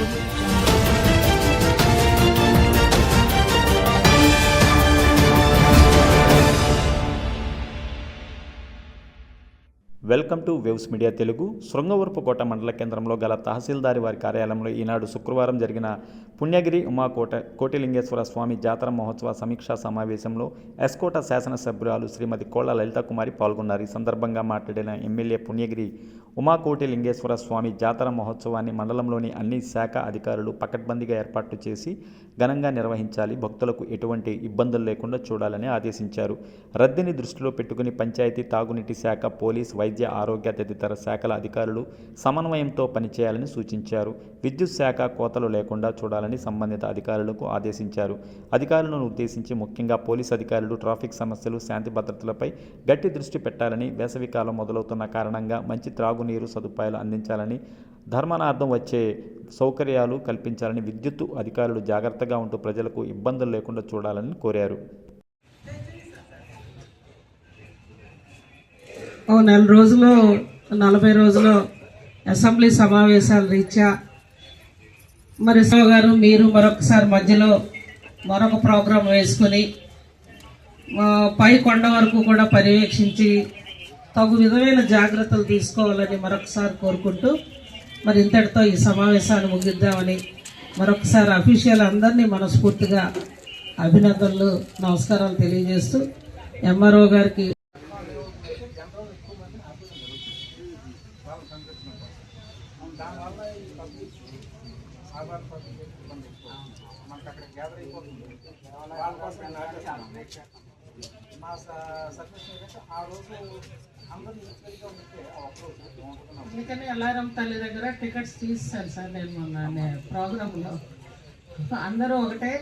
Welcome to waves media Telugu. Srungavarapukota మండల కేంద్రంలో గల తహసీల్దారి వారి కార్యాలయంలో ఈనాడు శుక్రవారం జరిగిన పుణ్యగిరి ఉమాకోట కోటిలింగేశ్వర స్వామి జాతర మహోత్సవ సమీక్షా సమావేశంలో ఎస్కోట శాసనసభ్యురాలు శ్రీమతి కోళ్ళ లలిత కుమారి పాల్గొన్నారు. ఈ సందర్భంగా మాట్లాడిన ఎమ్మెల్యే పుణ్యగిరి ఉమాకోటి లింగేశ్వర స్వామి జాతర మహోత్సవాన్ని మండలంలోని అన్ని శాఖ అధికారులు పకడ్బందీగా ఏర్పాటు చేసి ఘనంగా నిర్వహించాలి. భక్తులకు ఎటువంటి ఇబ్బందులు లేకుండా చూడాలని ఆదేశించారు. రద్దీని దృష్టిలో పెట్టుకుని పంచాయతీ తాగునీటి శాఖ పోలీస్ వైద్య ఆరోగ్య తదితర శాఖల అధికారులు సమన్వయంతో పనిచేయాలని సూచించారు. విద్యుత్ శాఖ కోతలు లేకుండా చూడాలని సంబంధిత అధికారులకు ఆదేశించారు. అధికారులను ఉద్దేశించి ముఖ్యంగా పోలీస్ అధికారులు ట్రాఫిక్ సమస్యలు శాంతి భద్రతలపై గట్టి దృష్టి పెట్టాలని వేసవికాలం మొదలవుతున్న కారణంగా మంచి త్రాగునీరు సదుపాయాలు అందించాలని ధర్మనార్థం వచ్చే సౌకర్యాలు కల్పించాలని విద్యుత్ అధికారులు జాగ్రత్తగా ఉంటూ ప్రజలకు ఇబ్బందులు లేకుండా చూడాలని కోరారు. నెల రోజులు నలభై రోజులు అసెంబ్లీ సమావేశాల రీత్యా మరి సో గారు మీరు మరొకసారి మధ్యలో మరొక ప్రోగ్రాం వేసుకొని పై కొండ వరకు కూడా పర్యవేక్షించి తగు విధమైన జాగ్రత్తలు తీసుకోవాలని మరొకసారి కోరుకుంటూ మరి ఇంతటితో ఈ సమావేశాన్ని ముగిద్దామని మరొకసారి అఫీషియల్ అందరినీ మనస్ఫూర్తిగా అభినందనలు నమస్కారాలు తెలియజేస్తూ ఎంఆర్ఓ గారికి అందుకని అలారం తల్లి దగ్గర టికెట్స్ తీస్తాను సార్ నేను మొన్న ప్రోగ్రాంలో. అందరూ ఒకటే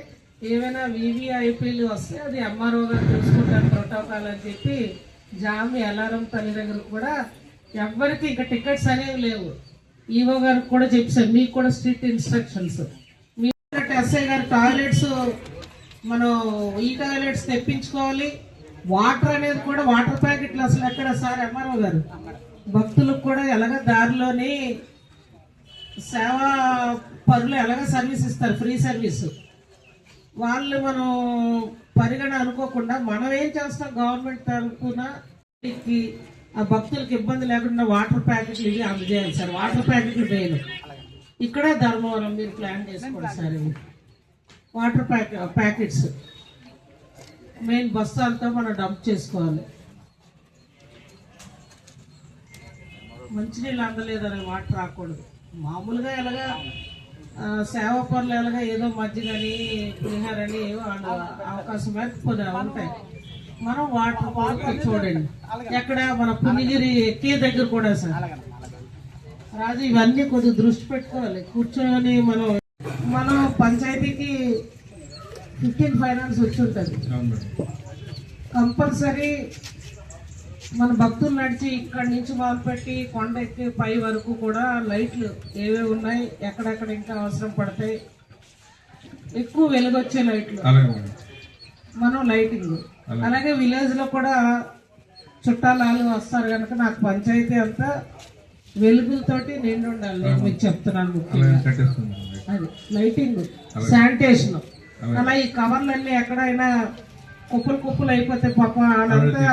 ఏమైనా వివిఐపీలు వస్తే అది ఎంఆర్ఓ గారు చూసుకుంటారు ప్రోటోకాల్ అని చెప్పి జామి అలారం తల్లి దగ్గర కూడా ఎవరికి ఇంకా టికెట్స్ అనేవి లేవు. ఈవో గారికి కూడా చెప్పారు మీకు కూడా స్ట్రిక్ట్ ఇన్స్ట్రక్షన్స్. మీ ఎస్ఐ గారు టాయిలెట్స్ మనం ఈ టాయిలెట్స్ తెప్పించుకోవాలి. వాటర్ అనేది కూడా వాటర్ ప్యాకెట్లు అసలు ఎక్కడ? సార్ ఎంఆర్ఓ గారు. భక్తులకు కూడా ఎలాగ దారిలోని సేవా పనులు ఎలాగ సర్వీస్ ఇస్తారు? Free service. వాళ్ళు మనం పరిగణ అనుకోకుండా మనం ఏం చేస్తాం? గవర్నమెంట్ తరఫున ఆ భక్తులకు ఇబ్బంది లేకుండా వాటర్ ప్యాకెట్లు ఇవి అందజేయాలి సార్. వాటర్ ప్యాకెట్లు వేయాలి ఇక్కడే ధర్మవరం మీరు ప్లాన్ చేసుకోండి సార్. ఇవి వాటర్ ప్యాక్ ప్యాకెట్స్. మెయిన్ బస్తాలతో మనం డంప్ చేసుకోవాలి. మంచినీళ్ళు అందలేదనే వాటర్ రాకూడదు. మామూలుగా ఎలాగా సేవ పనులు ఎలాగా ఏదో మజ్జిగని పులిహారని వాళ్ళు అవకాశం మేరకు కొన్ని ఉంటాయి. మనం వాటర్ వాటర్ చూడండి. ఎక్కడ మన పుణ్యగిరి ఎక్కే దగ్గర కూడా సార్. రాజు ఇవన్నీ కొద్దిగా దృష్టి పెట్టుకోవాలి. కూర్చొని మనం మనం పంచాయతీకి ఫిఫ్టీన్ ఫైనాన్స్ వచ్చి ఉంటుంది కంపల్సరీ మన భక్తులు నడిచి ఇక్కడి నుంచి మొదలుపెట్టి కొండ ఎక్కి పై వరకు కూడా లైట్లు ఏవే ఉన్నాయి ఎక్కడెక్కడ ఇంకా అవసరం పడతాయి ఎక్కువ వెలుగొచ్చే లైట్లు. మనం లైటింగ్. అలాగే. విలేజ్లో కూడా చుట్టాలు వాళ్ళు వస్తారు కనుక నాకు పంచాయతీ అంతా వెలుగులతోటి నిండి ఉండాలి. నేను మీకు చెప్తున్నాను ముఖ్యంగా. అది లైటింగ్ శానిటేషన్. అలా ఈ కవర్లన్నీ ఎక్కడైనా కుప్పలు కుప్పలు అయిపోతే పాప వాళ్ళంతా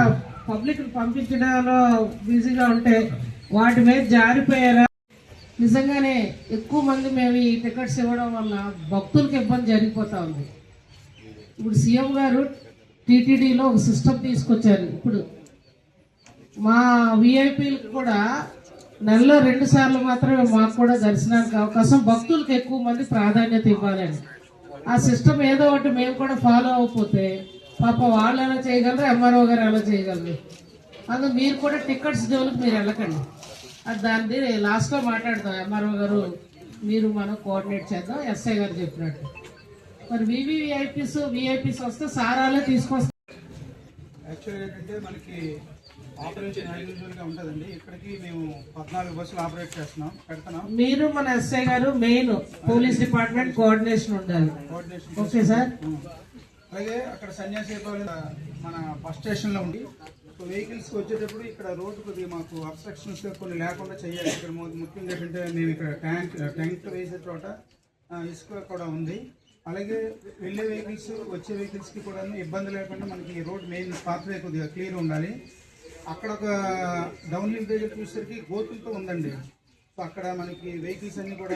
పబ్లిక్ పంపించడంలో బిజీగా ఉంటే వాటి మీద జారిపోయారా? నిజంగానే ఎక్కువ మంది మేము ఈ టికెట్స్ ఇవ్వడం వల్ల భక్తులకు ఇబ్బంది జరిగిపోతా ఉంది. ఇప్పుడు సీఎం గారు టీటీడీలో ఒక సిస్టమ్ తీసుకొచ్చారు. ఇప్పుడు మా విఐపీలకు కూడా నెలలో రెండు సార్లు మాత్రమే మాకు కూడా దర్శనానికి అవకాశం. భక్తులకు ఎక్కువ మంది ప్రాధాన్యత ఇవ్వాలని ఆ సిస్టమ్ ఏదో ఒకటి మేము కూడా ఫాలో అవ్వకపోతే పాప వాళ్ళు ఎలా చేయగలరు ఎంఆర్ఓ గారు ఎలా చేయగలరు? అందుకు మీరు కూడా టికెట్స్ జోలికి మీరు వెళ్ళకండి. అది దాన్ని లాస్ట్లో మాట్లాడదాం ఎంఆర్ఓ గారు మీరు మనం కోఆర్డినేట్ చేద్దాం. ఎస్ఐ గారు చెప్పినట్టు. మరి వివిఐపీస్ విఐపీస్ వస్తే సారాలే తీసుకొస్తారు. యాక్చువల్గా ఏంటంటే మనకి ఆపరేషన్ ఉంటుందండి. ఇక్కడికి మేము పద్నాలుగు బస్సులు ఆపరేట్ చేస్తున్నాం. పెడుతున్నాం మీరు మన SI garu main police department coordination ఉండాలి. Coordination okay sir. అలాగే అక్కడ సన్యాసి మన బస్ స్టేషన్లో ఉండి సో వెహికల్స్ వచ్చేటప్పుడు ఇక్కడ రోడ్డు కొద్దిగా మాకు అబ్స్ట్రక్షన్స్ కొన్ని లేకుండా చేయాలి. ఇక్కడ ముఖ్యంగా ఏంటంటే మేము ఇక్కడ ట్యాంక్ ట్యాంక్ వేసే చోట ఇసుక కూడా ఉంది. అలాగే వెళ్ళే వెహికల్స్ వచ్చే వెహికల్స్కి కూడా ఇబ్బంది లేకుండా మనకి రోడ్ మెయిన్ పాత్వే కొద్దిగా క్లియర్ ఉండాలి. అక్కడ ఒక డౌన్ హిల్ దగ్గర చూసేసరికి గోతులతో ఉందండి. సో అక్కడ మనకి వెహికల్స్ అన్ని కూడా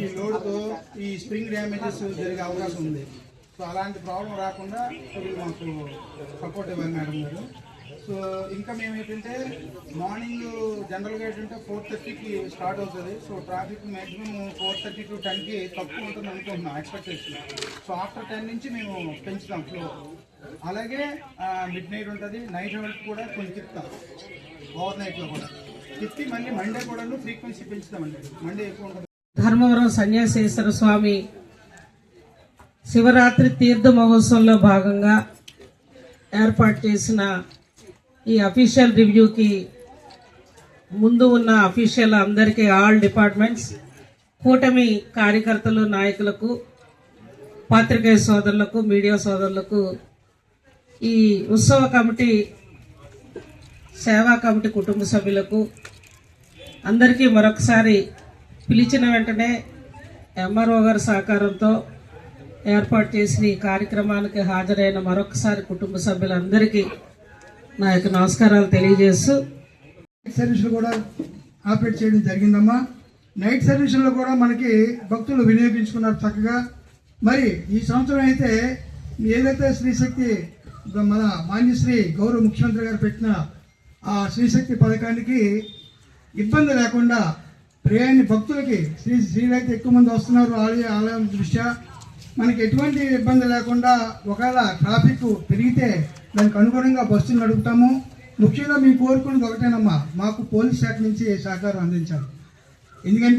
ఈ లోడ్తో ఈ స్ప్రింగ్ డ్యామేజెస్ జరిగే అవకాశం ఉంది. సో అలాంటి ప్రాబ్లం రాకుండా మాకు సపోర్ట్ ఇవ్వాలి మేడం గారు. సో ఇంకా మేము ఏంటంటే మార్నింగ్ జనరల్గా ఏంటంటే ఫోర్ థర్టీకి స్టార్ట్ అవుతుంది. So traffic maximum four thirty to టెన్కి తక్కువ ఉంటుంది అనుకుంటున్నాం ఎక్స్పెక్టేషన్ సో ఆఫ్టర్ టెన్ నుంచి మేము పెంచుతాం ఫ్లో. అలాగే మిడ్ నైట్ ఉంటుంది. నైట్ వరకు కూడా కొంచెం తిప్పుతాం ఓవర్ నైట్లో కూడా. తిప్పి మళ్ళీ మండే కూడా ఫ్రీక్వెన్సీ పెంచుతామండి. మండే ఎక్కువ ఉంటుంది. ధర్మవరం సన్యాసేశ్వర స్వామి శివరాత్రి తీర్థ మహోత్సవంలో భాగంగా ఏర్పాటు చేసిన ఈ అఫీషియల్ రివ్యూకి ముందు ఉన్న అఫీషియల్ అందరికీ ఆల్ డిపార్ట్మెంట్స్ కూటమి కార్యకర్తలు నాయకులకు పాత్రికేయ సోదరులకు మీడియా సోదరులకు ఈ ఉత్సవ కమిటీ సేవా కమిటీ కుటుంబ సభ్యులకు అందరికీ మరొకసారి పిలిచిన వెంటనే ఎంఆర్ఓ గారి సహకారంతో ఏర్పాటు చేసిన ఈ కార్యక్రమానికి హాజరైన మరొకసారి కుటుంబ సభ్యులందరికీ నా యొక్క నమస్కారాలు తెలియజేస్తూ నైట్ సర్వీసులు కూడా ఆపరేట్ చేయడం జరిగిందమ్మా. నైట్ సర్వీసుల్లో కూడా మనకి భక్తులు వినియోగించుకున్నారు చక్కగా. మరి ఈ సంవత్సరం అయితే ఏదైతే శ్రీశక్తి మన మాన్యశ్రీ గౌరవ ముఖ్యమంత్రి గారు పెట్టిన ఆ శ్రీశక్తి పథకానికి ఇబ్బంది లేకుండా ప్రయాణి భక్తులకి శ్రీ శ్రీలైతే ఎక్కువ మంది వస్తున్నారు ఆలయ ఆలయం దృష్ట్యా. మనకి ఎటువంటి ఇబ్బంది లేకుండా ఒకవేళ ట్రాఫిక్ పెరిగితే దానికి అనుగుణంగా బస్సులు నడుపుతాము. ముఖ్యంగా మేము కోరుకున్నది ఒకటేనమ్మా మాకు పోలీస్ శాఖ నుంచి సహకారం అందించాలి. ఎందుకంటే